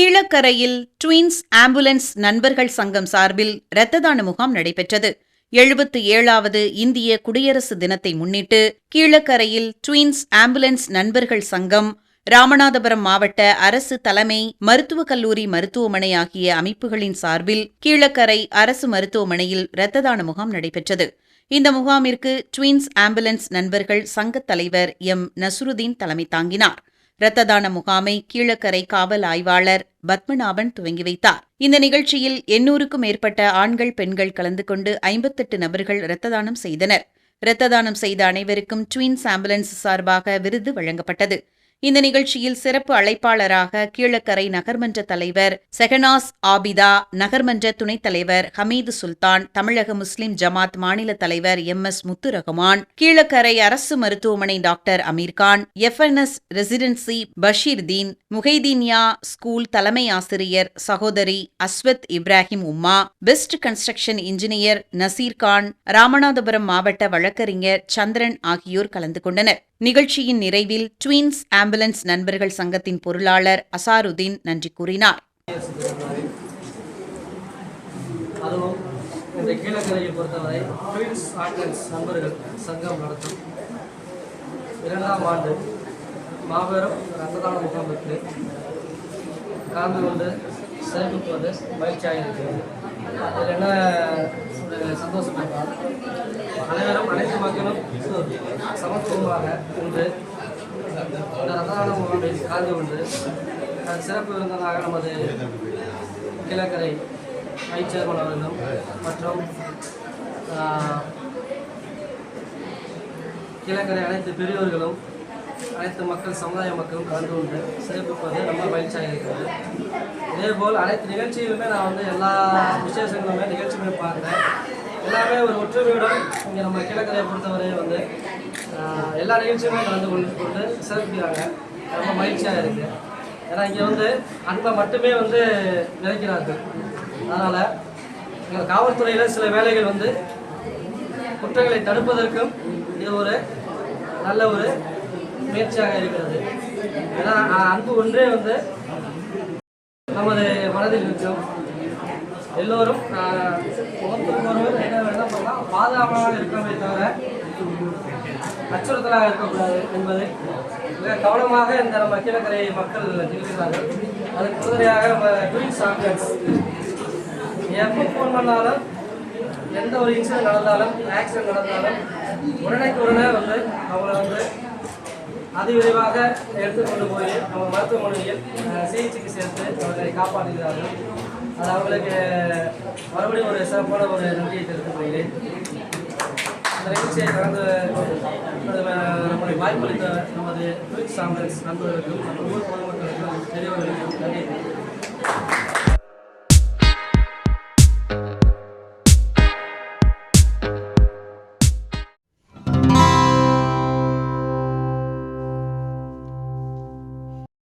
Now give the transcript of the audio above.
கீழக்கரையில் twins ambulance நண்பர்கள் சங்கம் சார்பில் இரத்த தான முகாம் நடைபெற்றது. எழுபத்து ஏழாவது இந்திய குடியரசு தினத்தை முன்னிட்டு கீழக்கரையில் ட்வின்ஸ் ஆம்புலன்ஸ் நண்பர்கள் சங்கம் ராமநாதபுரம் மாவட்ட அரசு தலைமை மருத்துவக் கல்லூரி மருத்துவமனை ஆகிய அமைப்புகளின் சார்பில் கீழக்கரை அரசு மருத்துவமனையில் இரத்த தான முகாம் நடைபெற்றது. இந்த முகாமிற்கு ட்வீன்ஸ் ஆம்புலன்ஸ் நண்பர்கள் சங்கத் தலைவர் எம். நசுருதீன் தலைமை தாங்கினார். இரத்த தான முகாமை கீழக்கரை காவல் ஆய்வாளர் பத்மநாபன் துவங்கி வைத்தார். இந்த நிகழ்ச்சியில் எண்ணூறுக்கும் மேற்பட்ட ஆண்கள் பெண்கள் கலந்து கொண்டு ஐம்பத்தெட்டு நபர்கள் இரத்த தானம் செய்தனர். இரத்த தானம் செய்த அனைவருக்கும் ட்வீன்ஸ் ஆம்புலன்ஸ் சார்பாக விருது வழங்கப்பட்டது. இந்த நிகழ்ச்சியில் சிறப்பு அழைப்பாளராக கீழக்கரை நகர்மன்ற தலைவர் செகனாஸ் ஆபிதா நகர்மன்ற துணைத் தலைவர் ஹமீது சுல்தான் தமிழக முஸ்லிம் ஜமாத் மாநில தலைவர் எம் எஸ் முத்துரகுமான் கீழக்கரை அரசு மருத்துவமனை doctor Amirkhan FNS residency Basheerdeen Mohaideeniya school தலைமை ஆசிரியர் சகோதரி Ashwath Ibrahim Umma best construction engineer Nasirkhan Ramanathapuram மாவட்ட வழக்கறிஞர் சந்திரன் ஆகியோர் கலந்து கொண்டனர். நிகழ்ச்சியின் நிறைவில் ட்வீன்ஸ் ஆம்புலன்ஸ் நண்பர்கள் சங்கத்தின் பொருளாளர் அசாருதீன் நன்றி கூறினார். இந்த கீழக்கரையை பொறுத்தவரை ட்வின்ஸ் நண்பர்கள் சங்கம் நடத்தும். இரண்டாம் ஆண்டு மாபெரும் ரத்ததான முகாமுக்கு கலந்து கொண்டு சிறப்பிப்பது மகிழ்ச்சியாக இருக்கிறது இதில் என்ன சந்தோஷம் என்றால் அனைவரும் அனைத்து மக்களும் சமத்துவமாக இன்று இந்த ரத்தான முகாமில் கலந்து கொண்டு சிறப்பு விருந்தனாக நமது கிழக்கரை வைஸ் சேர்மன் அவர்களும் மற்றும் கிழக்கரை அனைத்து பெரியோர்களும் அனைத்து மக்கள் சமுதாய மக்களும் கலந்து கொண்டு சிறப்பிப்பது ரொம்ப மகிழ்ச்சியாக இருக்கிறது. இதேபோல் அனைத்து நிகழ்ச்சிகளுமே நான் வந்து எல்லா விசேஷங்களுமே நிகழ்ச்சிகளும் பார்க்குறேன். எல்லாமே ஒரு ஒற்றுமையுடன் இங்கே நம்ம கிழக்கரையை பொறுத்தவரை வந்து எல்லா நிகழ்ச்சியுமே கலந்து கொண்டு கொண்டு சிறப்பிக்கிறாங்க. ரொம்ப மகிழ்ச்சியாக இருக்குது ஏன்னா இங்கே வந்து அன்பை மட்டுமே வந்து விதைக்கிறார்கள் அதனால் எங்கள் காவல்துறையில் சில வேலைகள் வந்து குற்றங்களை தடுப்பதற்கும் இது ஒரு நல்ல ஒரு முயற்சியாக இருக்கிறது. ஏன்னா அன்பு ஒன்றே வந்து நமது மனதில் இருக்கும். எல்லோரும் முகத்துக்கு ஒருத்தருக்கு ஒருவர் என்ன வேண்டாம் பண்ணலாம் பாதுகாப்பாக இருக்கவே தவிர அச்சுறுத்தலாக இருக்கக்கூடாது என்பதை மிக கவனமாக இந்த நம்ம கீழக்கரை மக்கள் இருக்கிறார்கள் அதுக்கு உதவியாக நம்ம ட்வின்ஸ் ஆம்புலன்ஸ் எப்போ ஃபோன் பண்ணாலும் எந்த ஒரு இன்சிடென்ட் நடந்தாலும் ஆக்சிடென்ட் நடந்தாலும் உடனேக்கு உடனே வந்து அவங்கள வந்து அதிவிரைவாக எடுத்துக்கொண்டு போய் நம்ம மருத்துவமனையில் சிகிச்சைக்கு சேர்த்து அவர்களை காப்பாற்றுகிறார்கள். அது அவங்களுக்கு மறுபடியும் ஒரு சிறப்பான ஒரு நன்றியை தெரிவித்துக் கொள்கிறேன். அந்த நிகழ்ச்சியை கடந்து நம்முடைய வாய்ப்பளித்த நமது ட்விட் சாம்பல்ஸ் நண்பர்களுக்கும் மற்றும் ஊர் பொதுமக்களுக்கும் பெரியவர்களுக்கும் நன்றி.